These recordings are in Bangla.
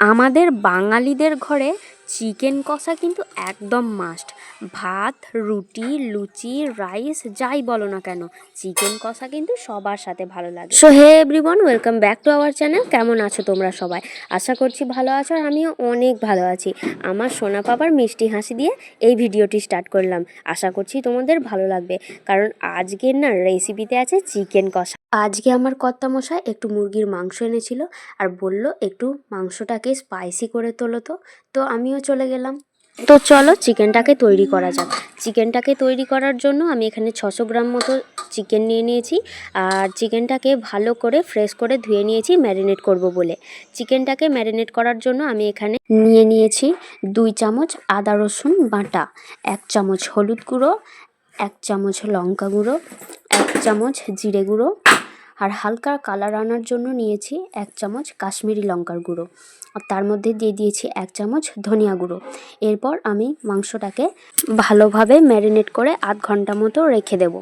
আমাদের বাঙালিদের ঘরে চিকেন কষা কিন্তু একদম মাস্ট ভাত, রুটি, লুচি রাইস যাই বলো না কেন, চিকেন কষা কিন্তু সবার সাথে ভালো লাগে। So hey everyone welcome back to our channel কেমন আছো তোমরা সবাই? আশা করছি ভালো আছো আর আমিও অনেক ভালো আছি। আমার সোনা পাপার মিষ্টি হাসি দিয়ে এই ভিডিওটি স্টার্ট করলাম। আশা করছি তোমাদের ভালো লাগবে। কারণ আজকের না রেসিপিতে আছে চিকেন কষা। আজকে আমার কর্তামশাই একটু মুরগির মাংস এনেছিল আর বলল একটু মাংসটাকে স্পাইসি করে তোলো তো। তো আমিও চলে গেলাম। তো চলো চিকেনটাকে তৈরি করা যাক। চিকেনটাকে তৈরি করার জন্য আমি এখানে ছশো গ্রাম মতো চিকেন নিয়ে নিয়েছি আর চিকেনটাকে ভালো করে ফ্রেশ করে ধুয়ে নিয়েছি ম্যারিনেট করব বলে। চিকেনটাকে ম্যারিনেট করার জন্য আমি এখানে নিয়ে নিয়েছি দুই চামচ আদা রসুন বাটা, এক চামচ হলুদ গুঁড়ো, এক চামচ লঙ্কা গুঁড়ো, এক চামচ জিরে গুঁড়ো আর হালকা কালার আনার জন্য নিয়েছি এক চামচ কাশ্মীরি লঙ্কার গুঁড়ো। আর তার মধ্যে দিয়ে দিয়েছি এক চামচ ধনিয়া গুঁড়ো। এরপর আমি মাংসটাকে ভালোভাবে ম্যারিনেট করে আধ ঘণ্টা মতো রেখে দেবো।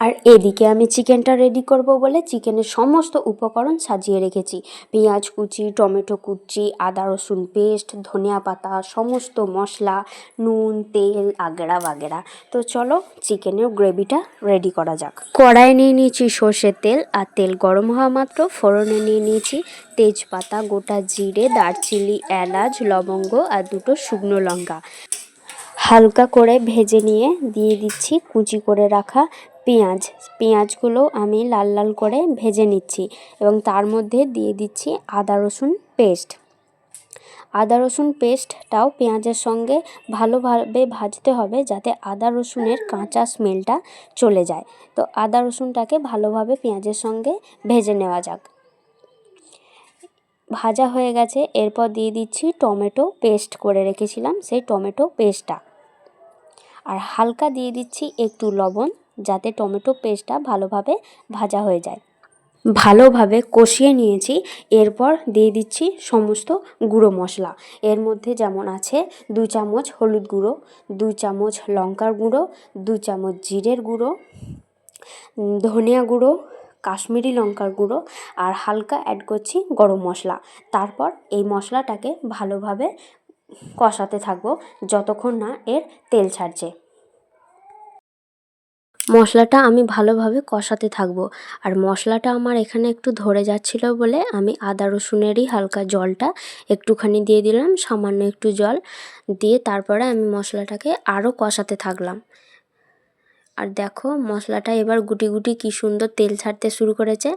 আর এদিকে আমি চিকেনটা রেডি করব বলে চিকেনের সমস্ত উপকরণ সাজিয়ে রেখেছি। পেঁয়াজ কুচি, টমেটো কুচি, আদা রসুন পেস্ট ধনিয়া পাতা, সমস্ত মশলা, নুন, তেল, আগেরা বাগেরা। তো চলো চিকেনের গ্রেভিটা রেডি করা যাক। কড়াই নিয়ে নিয়েছি সর্ষের তেল আর তেল গরম হওয়া মাত্র। ফোড়নে নিয়ে নিয়েছি তেজপাতা, গোটা জিরে, দারচিনি, এলাচ, লবঙ্গ আর দুটো শুকনো লঙ্কা। হালকা করে ভেজে নিয়ে দিয়ে দিচ্ছি কুচি করে রাখা পেঁয়াজ। পেঁয়াজগুলো আমি লাল লাল করে ভেজে নিচ্ছি এবং তার মধ্যে দিয়ে দিচ্ছি আদা রসুন পেস্ট। আদা রসুন পেস্টটাও পেঁয়াজের সঙ্গে ভালোভাবে ভাজতে হবে যাতে আদা রসুনের কাঁচা স্মেলটা চলে যায়। তো আদা রসুনটাকে ভালোভাবে পেঁয়াজের সঙ্গে ভেজে নেওয়া যাক। ভাজা হয়ে গেছে, এরপর দিয়ে দিচ্ছি টমেটো পেস্ট করে রেখেছিলাম সেই টমেটো পেস্টটা। আর হালকা দিয়ে দিচ্ছি একটু লবণ। যাতে টমেটো পেস্টটা ভালোভাবে ভাজা হয়ে যায়। ভালোভাবে কষিয়ে নিয়েছি, এরপর দিয়ে দিচ্ছি সমস্ত গুঁড়ো মশলা। এর মধ্যে যেমন আছে দু চামচ হলুদ গুঁড়ো, দু চামচ লঙ্কার গুঁড়ো, দু চামচ জিরের গুঁড়ো, ধনিয়া গুঁড়ো, কাশ্মীরি লঙ্কার গুঁড়ো আর হালকা অ্যাড করছি গরম মশলা। তারপর এই মশলাটাকে ভালোভাবে কষাতে থাকব, যতক্ষণ না এর তেল ছাড়ছে। মশলাটা আমি ভালোভাবে কষাতে থাকব। আর মশলাটা আমার এখানে একটু ধরে যাচ্ছিল বলে আমি আদা রসুনেরই হালকা জলটা একটুখানি দিয়ে দিলাম, সামান্য একটু জল দিয়ে তারপরে আমি মশলাটাকে আরও কষাতে থাকলাম। আর দেখো মশলাটা এবার গুটি গুটি কী সুন্দর তেল ছাড়তে শুরু করেছে।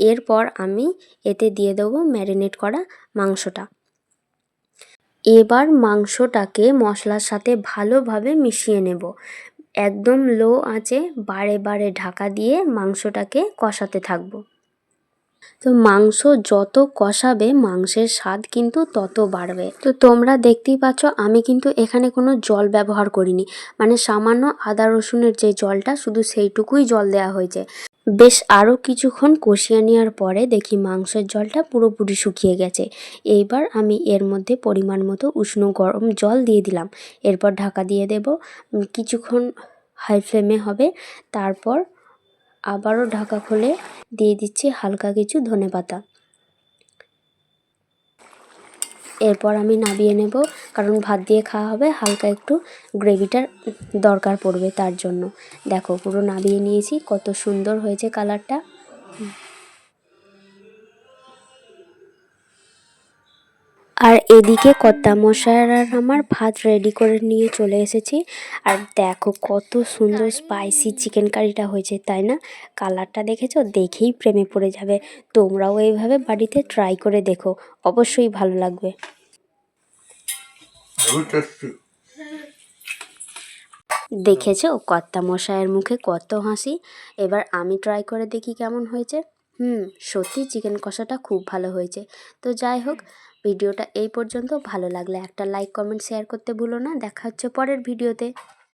এরপর আমি এতে দিয়ে দেবো ম্যারিনেট করা মাংসটা। এবার মাংসটাকে মশলার সাথে ভালোভাবে মিশিয়ে নেব। একদম লো আঁচে বারে বারে ঢাকা দিয়ে মাংসটাকে কষাতে থাকব। তো মাংস যত কষাবে, মাংসের স্বাদ কিন্তু তত বাড়বে। তো তোমরা দেখতেই পাচ্ছ, আমি কিন্তু এখানে কোনো জল ব্যবহার করিনি। মানে সামান্য আদা রসুনের যে জলটা, শুধু সেইটুকুই জল দেওয়া হয়েছে। বেশ আরও কিছুক্ষণ কষিয়ে নেওয়ার পরে দেখি মাংসের জলটা পুরোপুরি শুকিয়ে গেছে। এইবার আমি এর মধ্যে পরিমাণ মতো উষ্ণ গরম জল দিয়ে দিলাম। এরপর ঢাকা দিয়ে দেব। কিছুক্ষণ হাই ফ্লেমে হবে। তারপর আবারও ঢাকা খুলে দিয়ে দিচ্ছি হালকা কিছু ধনে পাতা। এরপর আমি নামিয়ে নেব, কারণ ভাত দিয়ে খাওয়া হবে, হালকা একটু গ্রেভিটার দরকার পড়বে তার জন্য। দেখো পুরো নামিয়ে নিয়েছি, কত সুন্দর হয়েছে কালারটা আর এদিকে কর্তা মশাইয়ের আর আমার ভাত রেডি করে নিয়ে চলে এসেছি। আর দেখো কত সুন্দর স্পাইসি চিকেন কারিটা হয়েছে তাই না? কালারটা দেখেছ? দেখেই প্রেমে পড়ে যাবে। তোমরাও এইভাবে বাড়িতে ট্রাই করে দেখো। অবশ্যই ভালো লাগবে। দেখেছ? কর্তা মশাইয়ের মুখে কত হাসি। এবার আমি ট্রাই করে দেখি কেমন হয়েছে। হুম সত্যি চিকেন কষাটা খুব ভালো হয়েছে। তো যাই হোক ভিডিওটা এই পর্যন্ত। ভালো লাগলে একটা লাইক কমেন্ট শেয়ার করতে ভুলো না। দেখা হচ্ছে পরের ভিডিওতে।